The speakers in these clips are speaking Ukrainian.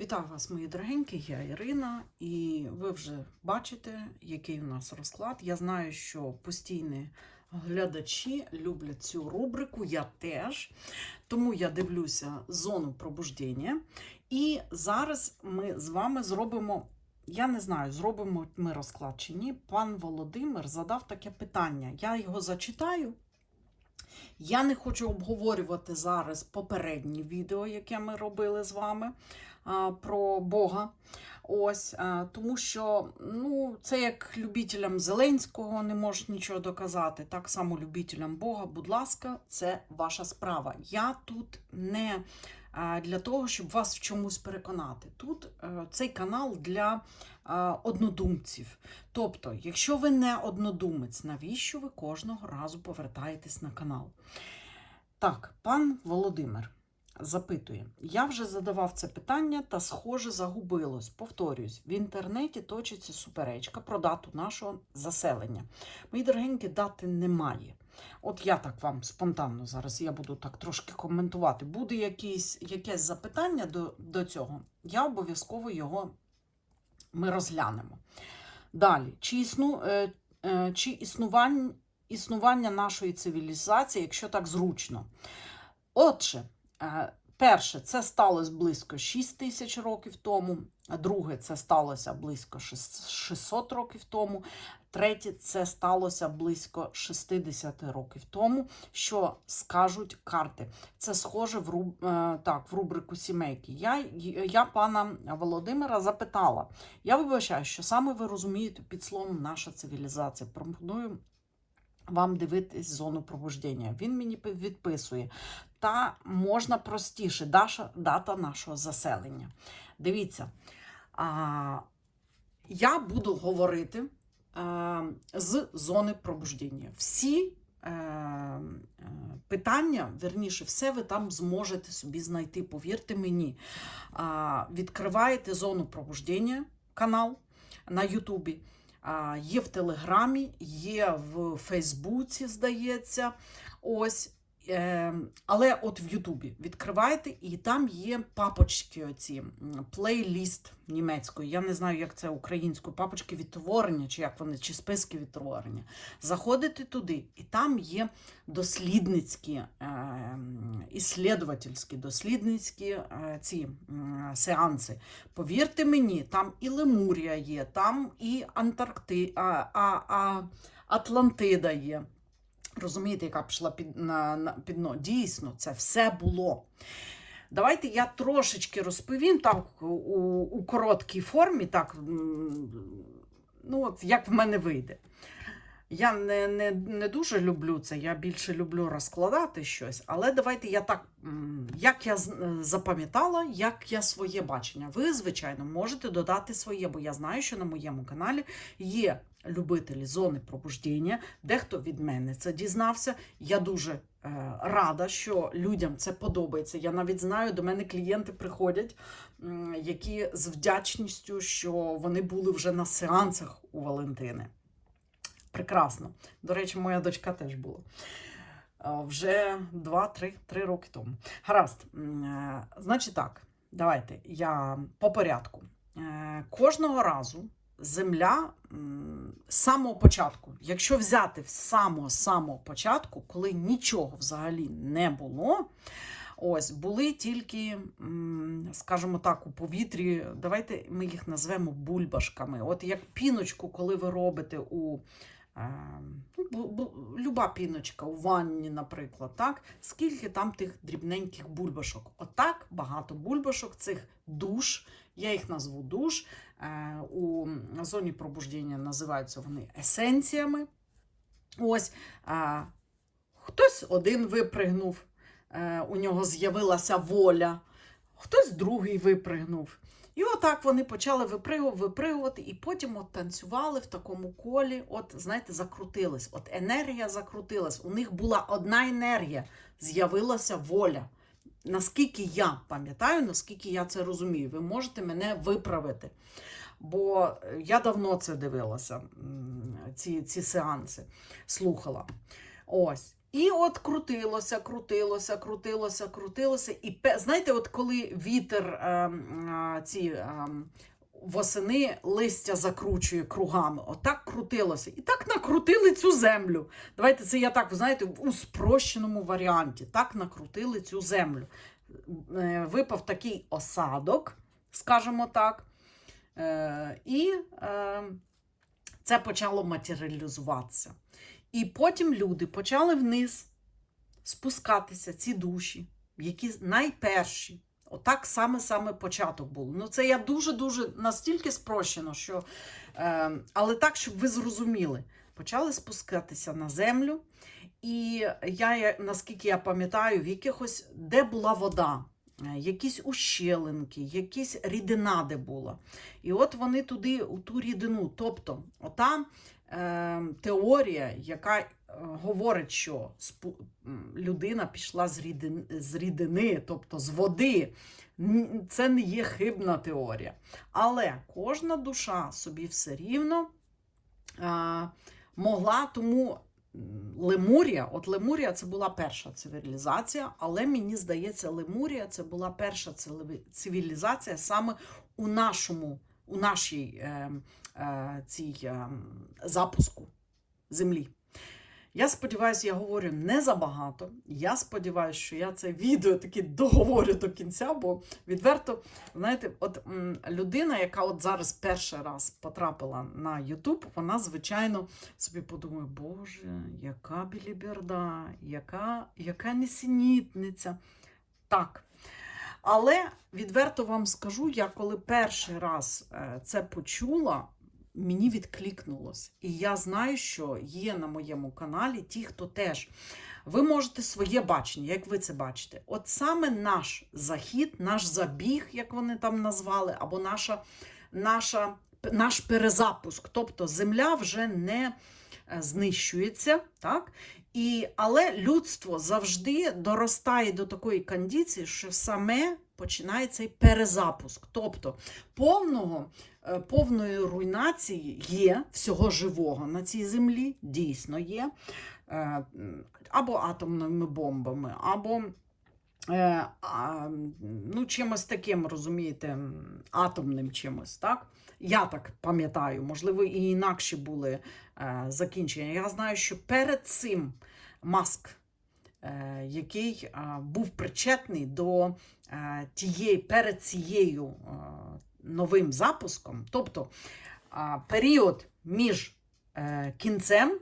Вітаю вас, мої дорогенькі, я Ірина, і ви вже бачите, який у нас розклад. Я знаю, що постійні глядачі люблять цю рубрику, я теж. Тому я дивлюся зону пробуждення. І зараз ми з вами зробимо. Я не знаю, зробимо ми розклад чи ні. Пан Володимир задав таке питання. Я його зачитаю. Я не хочу обговорювати зараз попереднє відео, яке ми робили з вами про Бога. Ось, тому що ну, це як любителям Зеленського не можеш нічого доказати. Так само любителям Бога, будь ласка, це ваша справа. Я тут не для того, щоб вас в чомусь переконати. Тут е, цей канал для е, однодумців. Тобто, якщо ви не однодумець, навіщо ви кожного разу повертаєтесь на канал? Так, пан Володимир запитує: я вже задавав це питання та, схоже, загубилось. Повторюсь, в інтернеті точиться суперечка про дату нашого заселення. Мої дорогенькі, дати немає. От я так вам спонтанно зараз я буду так трошки коментувати. Буде якісь, якесь запитання до, до цього, я обов'язково його ми розглянемо. Далі, чи, існу, е, е, чи існування, існування нашої цивілізації, якщо так зручно? Отже, е, перше, це сталося близько 6 тисяч років тому. Друге, це сталося близько 600 років тому. Третє, це сталося близько 60 років тому. Що скажуть карти? Це схоже в, руб, е, так, в рубрику сімейки. Я, я пана Володимира запитала. Я вибачаю, що саме ви розумієте під словом наша цивілізація. Пропоную вам дивитись зону пробуждення. Він мені відписує. Та можна простіше, даша, дата нашого заселення. Дивіться, а, я буду говорити з зони пробуждення. Всі е, е, питання, верніше, все ви там зможете собі знайти, повірте мені. Відкриваєте зону пробуждення канал на Ютубі. Є в Телеграмі, є в Фейсбуці, здається. Ось. Е, але от в Ютубі відкриваєте, і там є папочки, оці плейліст німецькою. Я не знаю, як це українською, папочки відтворення, чи як вони, чи списки відтворення. Заходите туди, і там є дослідницькі, е, м, іслідовательські, дослідницькі е, ці сеанси. Повірте мені, там і Лемурія є, там і Антаркти, а, а, а, Атлантида є. Розумієте, яка пішла під, на, на, дно? Дійсно, це все було. Давайте я трошечки розповім так у, у короткій формі, так, ну, от як в мене вийде. Я не, не, не дуже люблю це, я більше люблю розкладати щось, але давайте я так, як я е, запам'ятала, як я своє бачення. Ви, звичайно, можете додати своє, бо я знаю, що на моєму каналі є любителі зони пробуждення. Дехто від мене це дізнався. Я дуже е, рада, що людям це подобається. Я навіть знаю, до мене клієнти приходять, які з вдячністю, що вони були вже на сеансах у Валентини. Прекрасно. До речі, моя дочка теж була. Е, Вже 2-3 роки тому. Гаразд. Е, Значить так, давайте я по порядку. Е, Кожного разу земля з самого початку, якщо взяти з самого самого початку, коли нічого взагалі не було, ось були тільки, скажімо так, у повітрі. Давайте ми їх назвемо бульбашками. От як піночку, коли ви робите у люба піночка у ванні, наприклад, так? скільки там тих дрібненьких бульбашок. Отак багато бульбашок, цих душ, я їх назву душ. Е, У зоні пробуждення називаються вони есенціями. Ось хтось один випригнув, е, у нього з'явилася воля, хтось другий випригнув. І отак вони почали випригувати, випригувати, і потім от танцювали в такому колі. От, знаєте, закрутились. От енергія закрутилась. У них була одна енергія, з'явилася воля. Наскільки я пам'ятаю, наскільки я це розумію, ви можете мене виправити. Бо е, я давно це дивилася, ці, ці сеанси, слухала. Ось. І от крутилося, крутилося, крутилося, крутилося. І знаєте, от коли вітер ем, ці ем, восени листя закручує кругами, отак крутилося. І так накрутили цю землю. Давайте це я так, знаєте, у спрощеному варіанті. Так накрутили цю землю. Е, Випав такий осадок, скажімо так. Е, І е, це почало матеріалізуватися. І потім люди почали вниз спускатися, ці душі, які найперші. Отак саме саме початок був. Ну, це я дуже-дуже настільки спрощено, що. Е, але так, щоб ви зрозуміли, почали спускатися на землю. І я, наскільки я пам'ятаю, в якихось, де була вода, якісь ущелинки, якісь рідина, де була. І от вони туди, у ту рідину. Тобто, ота е, теорія, яка е, говорить, що людина пішла з рідини, з рідини, тобто з води. Це не є хибна теорія. Але кожна душа собі все рівно е, могла тому. Лемурія, от Лемурія це була перша цивілізація, але мені здається, Лемурія це була перша цивілізація саме у нашому, у нашій е, е, цій е, запуску землі. Я сподіваюся, я говорю не забагато. Я сподіваюся, що я це відео таки договорю до кінця, бо відверто, знаєте, от людина, яка от зараз перший раз потрапила на YouTube, вона, звичайно, собі подумає, Боже, яка біліберда, яка, яка несенітниця. Так. Але відверто вам скажу, я коли перший раз е, це почула, мені відкликнулось. І я знаю, що є на моєму каналі ті, хто теж. Ви можете своє бачення, як ви це бачите. От саме наш захід, наш забіг, як вони там назвали, або наша, наша, наш перезапуск. Тобто земля вже не е, знищується, так? І, але людство завжди доростає до такої кондиції, що саме починає цей перезапуск. Тобто повного, е, повної руйнації є всього живого на цій землі, дійсно є. Е, Або атомними бомбами, або е, ну, чимось таким, розумієте, атомним чимось, так? Я так пам'ятаю, можливо, і інакші були закінчення. Я знаю, що перед цим Маск, який е, був причетний до е, тієї, перед цією е, новим запуском, тобто е, період між е, кінцем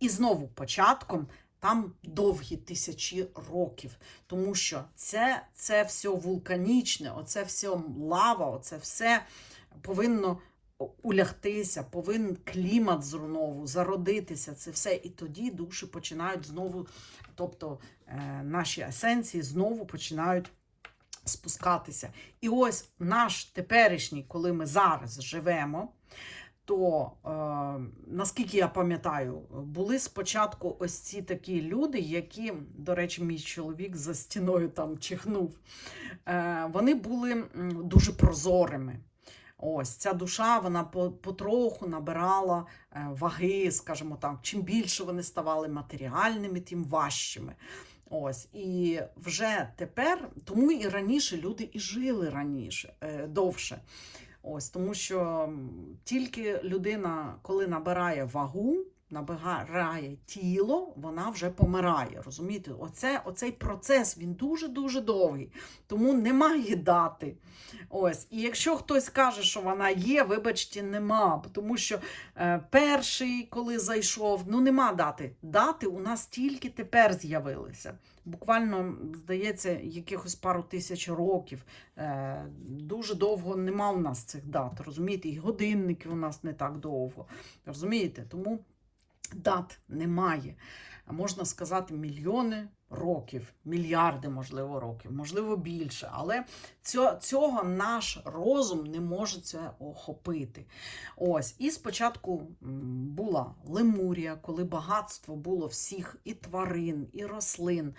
і знову початком. Там довгі тисячі років, тому що це, це все вулканічне, оце все лава, оце все повинно улягтися, повинен клімат знову зародитися, це все. І тоді душі починають знову, тобто е, наші есенції знову починають спускатися. І ось наш теперішній, коли ми зараз живемо, то е, наскільки я пам'ятаю, були спочатку ось ці такі люди, які, до речі, мій чоловік за стіною там чихнув. Е, вони були дуже прозорими. Ось ця душа вона по- потроху набирала е, ваги, скажімо так. Чим більше вони ставали матеріальними, тим важчими. Ось і вже тепер, тому і раніше люди і жили раніше е, довше. Ось тому, що тільки людина, коли набирає вагу, набирає тіло, вона вже помирає. Розумієте, Оце, оцей процес він дуже дуже довгий, тому немає дати. Ось, і якщо хтось каже, що вона є, вибачте, нема. Тому що е, перший, коли зайшов, ну нема дати. Дати у нас тільки тепер з'явилися. Буквально, здається, якихось пару тисяч років. Е, дуже довго нема у нас цих дат. Розумієте, і годинники у нас не так довго. Розумієте? Тому дат немає. Можна сказати, мільйони років, мільярди, можливо, років, можливо, більше. Але цього, наш розум не може це охопити. Ось, і спочатку була Лемурія, коли багатство було всіх і тварин, і рослин.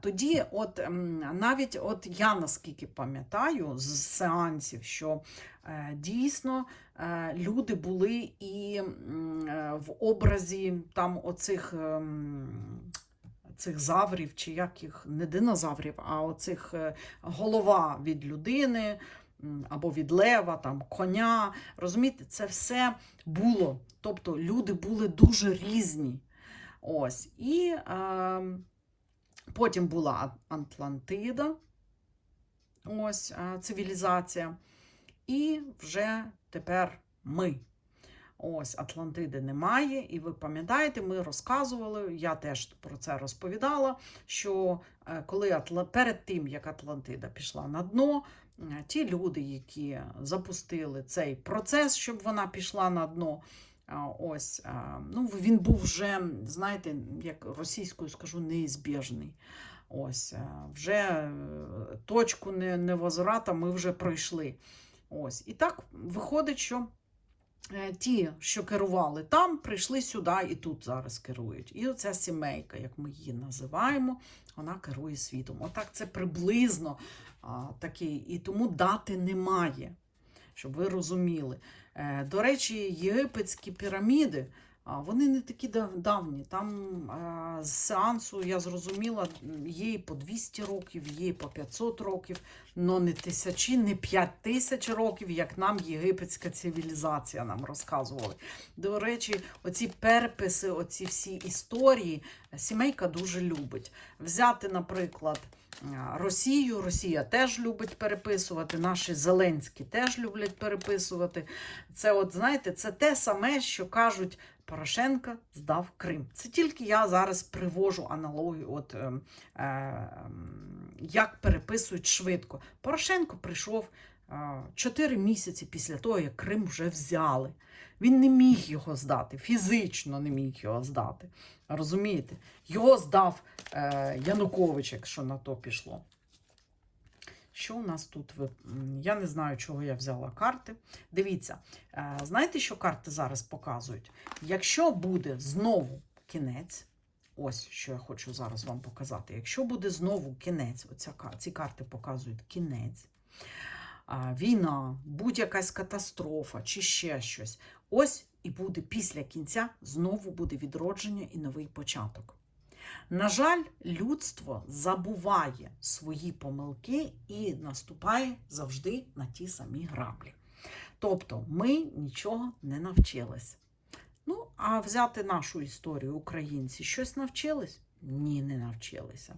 Тоді, от навіть от я наскільки пам'ятаю з сеансів, що е, дійсно люди були і е, в образі там оцих. ем, цих заврів, чи як їх не динозаврів, а оцих е, голова від людини або від лева, там, коня. Розумієте, це все було. Тобто люди були дуже різні. Ось. І е, потім була Атлантида, ось е, цивілізація. І вже тепер ми. Ось Атлантиди немає, і ви пам'ятаєте, ми розказували, я теж про це розповідала. Що е, коли Атла... перед тим, як Атлантида пішла на дно, е, ті люди, які запустили цей процес, щоб вона пішла на дно, ось ну, він був вже, знаєте, як російською скажу, неізбіжний. Ось, вже е, точку не- невозврата ми вже пройшли. Ось. І так виходить, що е, ті, що керували там, прийшли сюди і тут зараз керують. І оця сімейка, як ми її називаємо, вона керує світом. Отак це приблизно такий. І тому дати немає, щоб ви розуміли. Е, До речі, єгипетські піраміди. Вони не такі давні. Там е, з сеансу, я зрозуміла, є і по 200 років, є і по 500 років, але не тисячі, не 5 тисяч років, як нам єгипетська цивілізація нам розказували. До речі, оці переписи, оці всі історії сімейка дуже любить. Взяти, наприклад, Росію. Росія теж любить переписувати, наші Зеленські теж люблять переписувати. Це, от, знаєте, це те саме, що кажуть. Порошенко здав Крим. Це тільки я зараз привожу аналогію, от, е, е, як переписують швидко. Порошенко прийшов е, 4 місяці після того, як Крим вже взяли. Він не міг його здати, фізично не міг його здати. Розумієте? Його здав е, Янукович, якщо на то пішло. Що у нас тут? Я не знаю, чого я взяла карти. Дивіться, е, знаєте, що карти зараз показують? Якщо буде знову кінець, ось що я хочу зараз вам показати. Якщо буде знову кінець, оця, ці карти показують кінець, війна, будь-якась катастрофа чи ще щось. Ось і буде після кінця знову буде відродження і новий початок. На жаль, людство забуває свої помилки і наступає завжди на ті самі граблі. Тобто ми нічого не навчились. Ну, а взяти нашу історію, українці, щось навчились? Ні, не навчилися.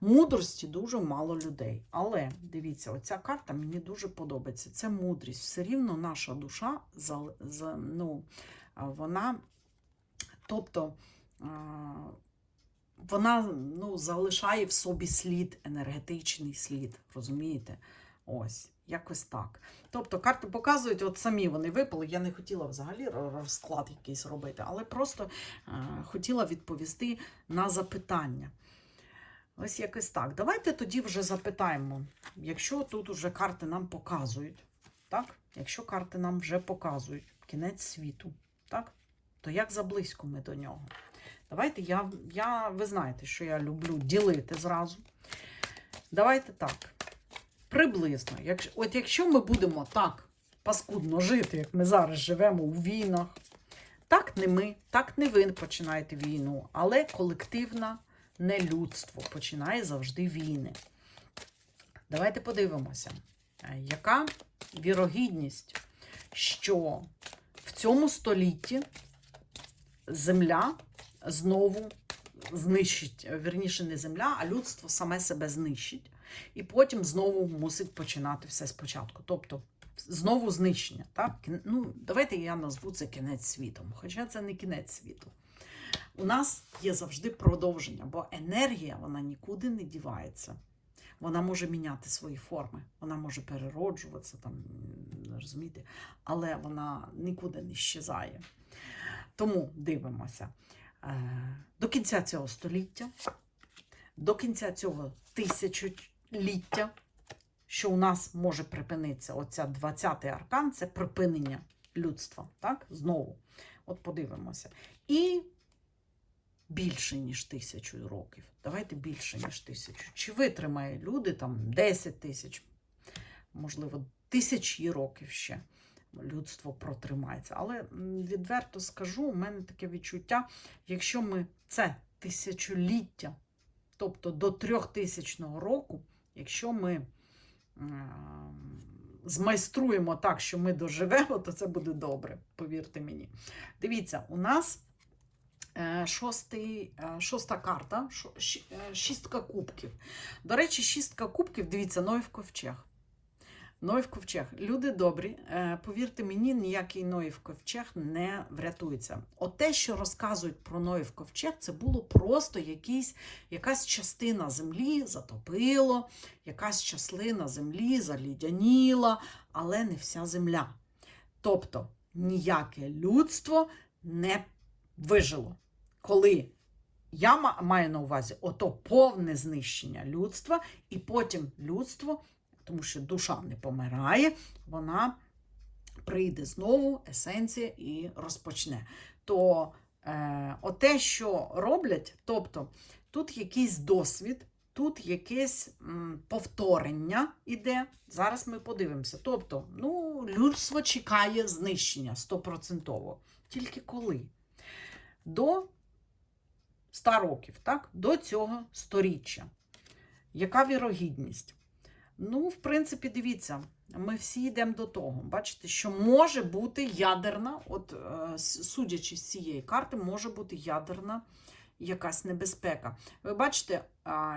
Мудрості дуже мало людей. Але дивіться, оця карта мені дуже подобається. Це мудрість. Все рівно наша душа ну, вона, тобто, вона ну, залишає в собі слід, енергетичний слід. Розумієте? Ось, якось так. Тобто карти показують, от самі вони випали. Я не хотіла взагалі розклад якийсь робити, але просто е, хотіла відповісти на запитання. Ось якось так. Давайте тоді вже запитаємо, якщо тут вже карти нам показують, так? Якщо карти нам вже показують кінець світу, так? То як заблизько ми до нього? Давайте я, я, ви знаєте, що я люблю ділити зразу. Давайте так. Приблизно. Якщо, от якщо ми будемо так паскудно жити, як ми зараз живемо у війнах, так не ми, так не ви починаєте війну, але колективна не людство починає завжди війни. Давайте подивимося, яка вірогідність, що в цьому столітті земля знову знищить, е, вірніше, не земля, а людство саме себе знищить. І потім знову мусить починати все спочатку. Тобто знову знищення. Так? Ну, давайте я назву це кінець світу, хоча це не кінець світу. У нас є завжди продовження, бо енергія вона нікуди не дівається. Вона може міняти свої форми, вона може перероджуватися, там, розумієте, але вона нікуди не щезає. Тому дивимося. Е, До кінця цього століття, до кінця цього тисячоліття, що у нас може припинитися, оця 20-й аркан це припинення людства. Так? Знову. От подивимося. І більше, ніж тисячу років. Давайте більше, ніж тисячу. Чи витримає люди там 10 тисяч, можливо, тисячі років ще людство протримається. Але відверто скажу, у мене таке відчуття, якщо ми це тисячоліття тобто до 3000 року, якщо ми змайструємо так, що ми доживемо, то це буде добре, повірте мені. Дивіться, у нас е, шостий, е, шоста карта, е, шістка кубків. До речі, шістка кубків, дивіться, Ноїв ковчег. Ноїв ковчег. Люди добрі, е, повірте мені, ніякий Ноїв ковчег не врятується. От те, що розказують про Ноїв ковчег, це було просто якийсь, якась частина землі затопило, якась частина землі залідяніла, але не вся земля. Тобто ніяке людство не вижило. Коли я маю на увазі ото повне знищення людства, і потім людство, тому що душа не помирає, вона прийде знову, есенція і розпочне. То е, оте, що роблять, тобто тут якийсь досвід, тут якесь повторення іде. Зараз ми подивимося. Тобто, ну, людство чекає знищення стопроцентово. Тільки коли? До 100 років, так? До цього сторіччя. Яка вірогідність? Ну, в принципі, дивіться, ми всі йдемо до того. Бачите, що може бути ядерна, от е, судячи з цієї карти, може бути ядерна якась небезпека. Ви бачите,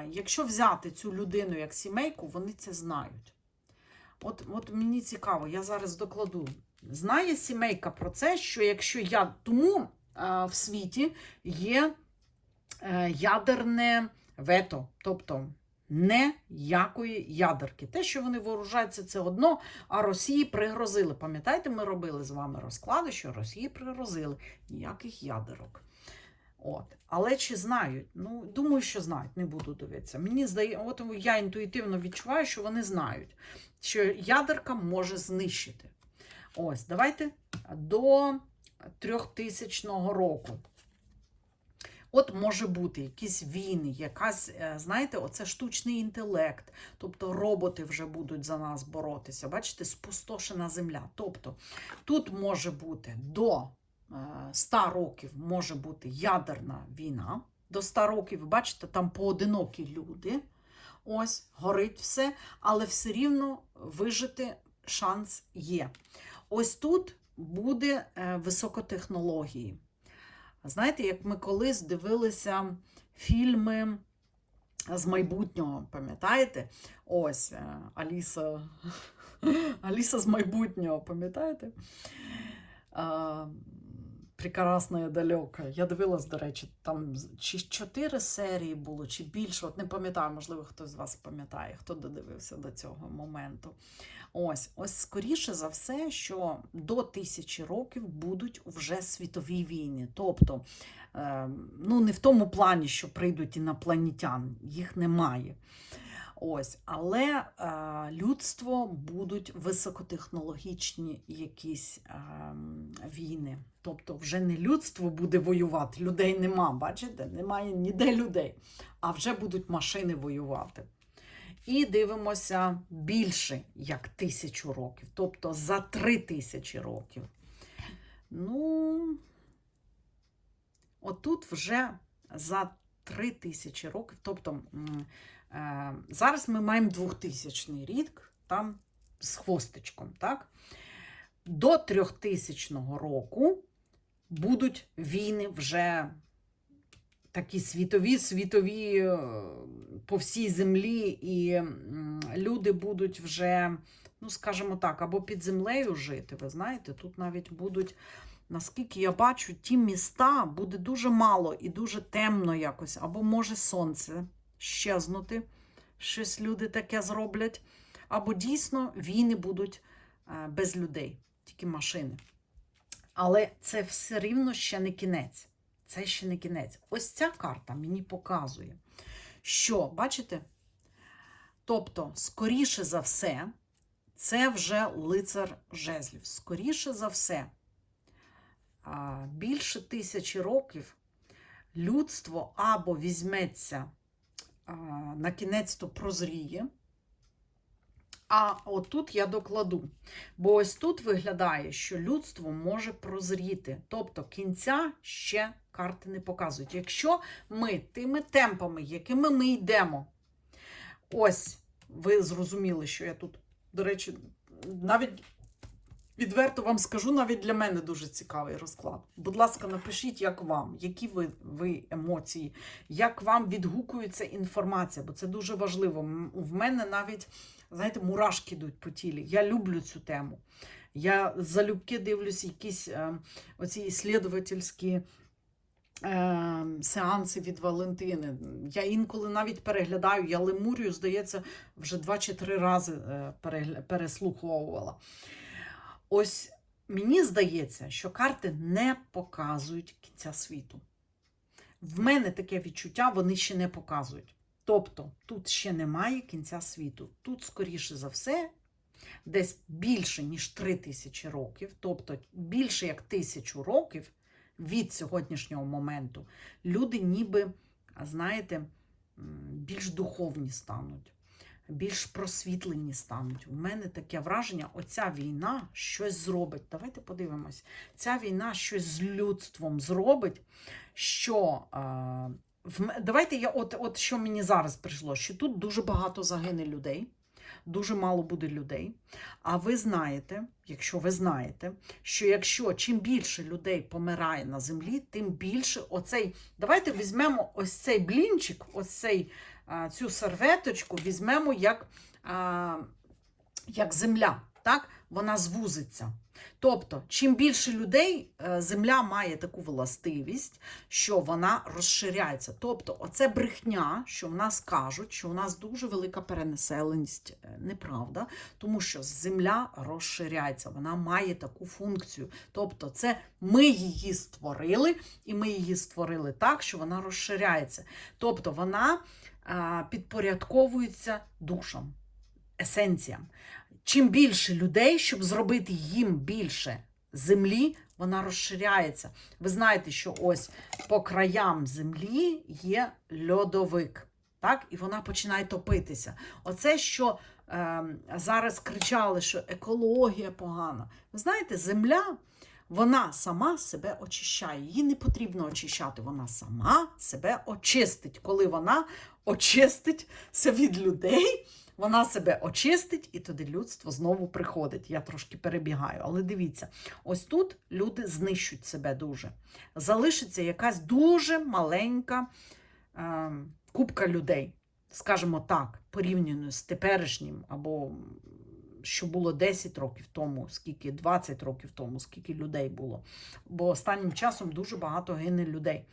якщо взяти цю людину як сімейку, вони це знають. От, от мені цікаво, я зараз докладу. Знає сімейка про це, що якщо я тому в світі є е, ядерне вето, тобто ніякої ядерки. Те, що вони вооружаються, це одно, а Росії пригрозили. Пам'ятаєте, ми робили з вами розклади, що Росії пригрозили ніяких ядерок. От. Але чи знають? Ну, думаю, що знають, не буду дивитися. Мені здається, от я інтуїтивно відчуваю, що вони знають, що ядерка може знищити. Ось, давайте до 3000 року. От може бути якісь війни, якась, е, знаєте, оце штучний інтелект, тобто роботи вже будуть за нас боротися. Бачите, спустошена земля. Тобто тут може бути до е, 100 років може бути ядерна війна. До 100 років, бачите, там поодинокі люди. Ось, горить все, але все рівно вижити шанс є. Ось тут буде е, високотехнології. Знаєте, як ми колись дивилися фільми з майбутнього, пам'ятаєте? Ось е, Аліса, Аліса з майбутнього, пам'ятаєте? Прекрасна далека. Я дивилась, до речі, там чи чотири серії було, чи більше. От не пам'ятаю, можливо, хтось з вас пам'ятає, хто додивився до цього моменту. Ось, ось скоріше за все, що до тисячі років будуть вже світові війни. Тобто, е, ну не в тому плані, що прийдуть інопланетян, їх немає. Ось, але е, людство будуть високотехнологічні якісь е, війни. Тобто, вже не людство буде воювати, людей нема, бачите? Немає ніде людей, а вже будуть машини воювати. І дивимося більше як тисячу років, тобто за три тисячі років. Ну, отут вже за три тисячі років, тобто зараз ми маємо 2000 рік, там з хвостичком, так? До 3000 року будуть війни вже такі світові, світові е, по всій землі, і люди будуть вже, ну скажімо так, або під землею жити. Ви знаєте, тут навіть будуть, наскільки я бачу, ті міста буде дуже мало і дуже темно якось, або може сонце щезнути, щось люди таке зроблять, або дійсно війни будуть е, без людей, тільки машини. Але це все рівно ще не кінець. Це ще не кінець. Ось ця карта мені показує, що, бачите? Тобто, скоріше за все, це вже лицар жезлів. Скоріше за все, більше тисячі років людство або візьметься на кінець то прозріє. А отут я докладу. Бо ось тут виглядає, що людство може прозріти. Тобто кінця ще карти не показують. Якщо ми тими темпами, якими ми йдемо, ось ви зрозуміли, що я тут, до речі, навіть відверто вам скажу, навіть для мене дуже цікавий розклад. Будь ласка, напишіть, як вам, які ви, ви емоції, як вам відгукується інформація, бо це дуже важливо. В мене навіть, знаєте, мурашки йдуть по тілі. Я люблю цю тему. Я залюбки дивлюсь якісь е, оці іслідовательські е, сеанси від Валентини. Я інколи навіть переглядаю, я Лемурію, здається, вже два чи три рази е, переслуховувала. Ось мені здається, що карти не показують кінця світу. В мене таке відчуття, вони ще не показують. Тобто тут ще немає кінця світу. Тут, скоріше за все, десь більше, ніж три тисячі років, тобто більше як тисячу років від сьогоднішнього моменту, люди ніби, знаєте, більш духовні стануть, більш просвітлені стануть. У мене таке враження, оця війна щось зробить. Давайте подивимось. Ця війна щось з людством зробить, що. А, Давайте я, от, от що мені зараз прийшло, що тут дуже багато загине людей, дуже мало буде людей. А ви знаєте, якщо ви знаєте, що якщо чим більше людей помирає на землі, тим більше оцей. Давайте візьмемо ось цей блінчик, ось цей, цю серветочку, візьмемо як, як земля. Так? Вона звузиться. Тобто, чим більше людей, е, земля має таку властивість, що вона розширяється. Тобто, оце брехня, що в нас кажуть, що у нас дуже велика перенаселеність, е, неправда, тому що земля розширяється, вона має таку функцію. Тобто, це ми її створили, і ми її створили так, що вона розширяється. Тобто, вона а, підпорядковується душам, есенціям. Чим більше людей, щоб зробити їм більше землі, вона розширяється. Ви знаєте, що ось по краям землі є льодовик, так? і вона починає топитися. Оце, що е, зараз кричали, що екологія погана. Ви знаєте, земля. Вона сама себе очищає. Її не потрібно очищати. Вона сама себе очистить. Коли вона очиститься від людей, вона себе очистить, і тоді людство знову приходить. Я трошки перебігаю, але дивіться, ось тут люди знищують себе дуже. Залишиться якась дуже маленька е, купка людей, скажімо так, порівняно з теперішнім або що було 10 років тому, скільки 20 років тому, скільки людей було. Бо останнім часом дуже багато гине людей.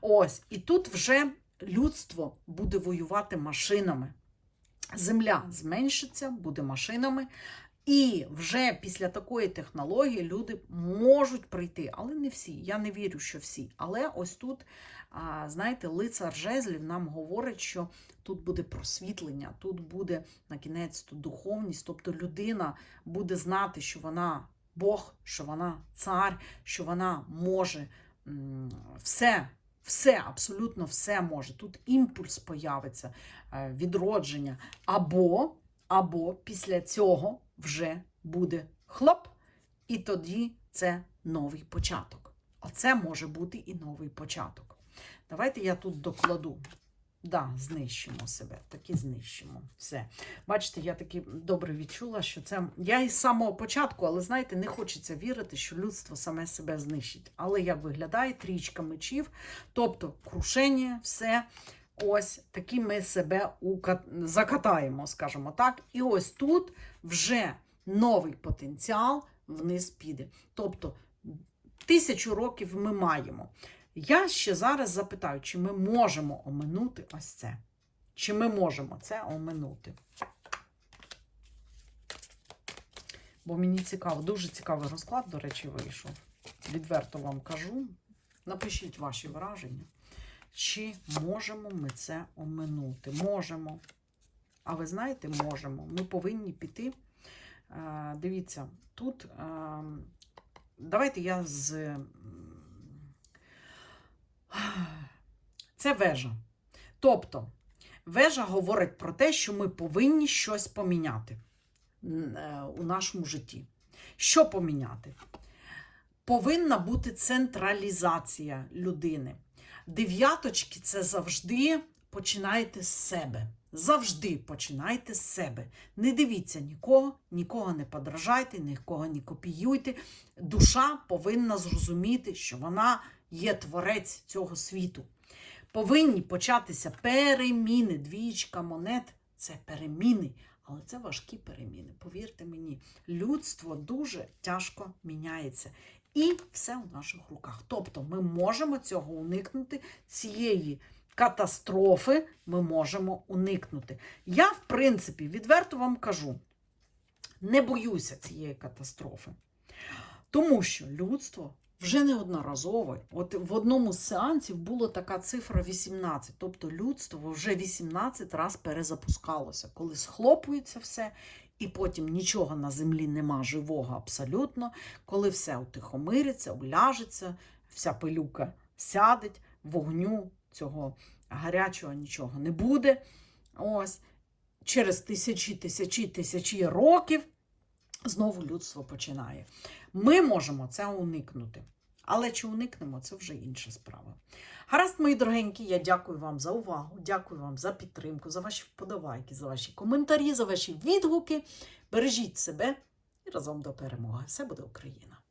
Ось, і тут вже людство буде воювати машинами. Земля зменшиться, буде машинами. І вже після такої технології люди можуть прийти, але не всі. Я не вірю, що всі. Але ось тут, знаєте, лицар жезлів нам говорить, що тут буде просвітлення, тут буде на кінець тут духовність. Тобто людина буде знати, що вона Бог, що вона цар, що вона може все. Все, абсолютно все може. Тут імпульс появиться, е, відродження. Або, або після цього вже буде хлоп, і тоді це новий початок. Оце може бути і новий початок. Давайте я тут докладу. Да, знищимо себе, таки знищимо. Все. Бачите, я таки добре відчула, що це. Я із самого початку, але знаєте, не хочеться вірити, що людство саме себе знищить. Але як виглядає трічка мечів, тобто крушення, все. Ось такі ми себе закатаємо, скажімо так. І ось тут вже новий потенціал вниз піде. Тобто тисячу років ми маємо. Я ще зараз запитаю, чи ми можемо оминути ось це? Чи ми можемо це оминути? Бо мені цікаво, дуже цікавий розклад, до речі, вийшов. Відверто вам кажу. Напишіть ваші враження. Чи можемо ми це оминути? Можемо. А ви знаєте, можемо. Ми повинні піти. Е, Дивіться, тут. е, Давайте я з. Це вежа. Тобто, вежа говорить про те, що ми повинні щось поміняти е, у нашому житті. Що поміняти? повинна бути централізація людини. Дев'яточки це завжди починайте з себе. Завжди починайте з себе. Не дивіться нікого, нікого не подражайте, нікого не копіюйте. Душа повинна зрозуміти, що вона є творець цього світу. Повинні початися переміни. Двічка монет це переміни, але це важкі переміни. Повірте мені, людство дуже тяжко міняється. І все у наших руках. Тобто ми можемо цього уникнути, цієї катастрофи ми можемо уникнути. Я, в принципі, відверто вам кажу, не боюся цієї катастрофи. Тому що людство вже неодноразово, от в одному з сеансів була така цифра 18, тобто людство вже 18 раз перезапускалося, коли схлопується все, і потім нічого на землі нема живого абсолютно, коли все утихомириться, уляжеться, вся пилюка сядеть, вогню цього гарячого нічого не буде. Ось через тисячі, тисячі, тисячі років знову людство починає. Ми можемо це уникнути. Але чи уникнемо, це вже інша справа. Гаразд, мої дорогенькі, я дякую вам за увагу, дякую вам за підтримку, за ваші вподобайки, за ваші коментарі, за ваші відгуки. Бережіть себе і разом до перемоги. Все буде Україна!